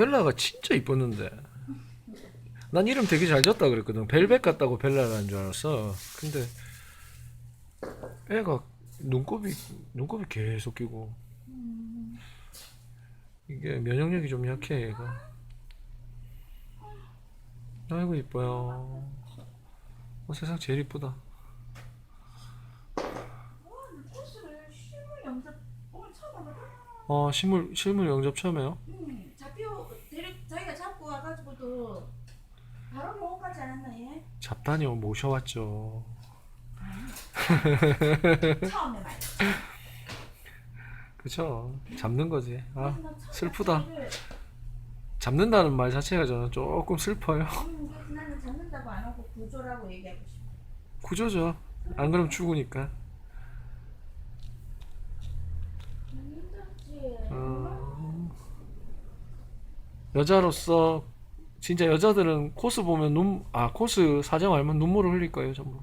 벨라가 진짜 이뻤는데. 난 이름 되게 잘 지었다 그랬거든. 벨벳 같다고 벨라라는 줄 알았어. 근데 애가 눈곱이 눈곱이 계속 끼고 이게 면역력이 좀 약해 얘가. 아이고 이뻐요. 어, 세상 제일 이쁘다. 하거든. 어 실물 실물 영접 처음에요? 음, 잡혀 데리 자기가 잡고 와가지고도 바로 못 가지 않았나 얘? 잡다니요 모셔왔죠. 처음에 말이야. 그쵸 잡는 거지. 아 그래서 나 처음에 슬프다. 자기를, 잡는다는 말 자체가 저는 조금 슬퍼요. 음, 그래서 나는 잡는다고 안 하고 구조라고 얘기하고 싶어. 구조죠. 안 그러면 죽으니까. 힘들지. 어, 여자로서 진짜 여자들은 코스 보면 눈, 아 코스 사정 알면 눈물을 흘릴 거예요 전부.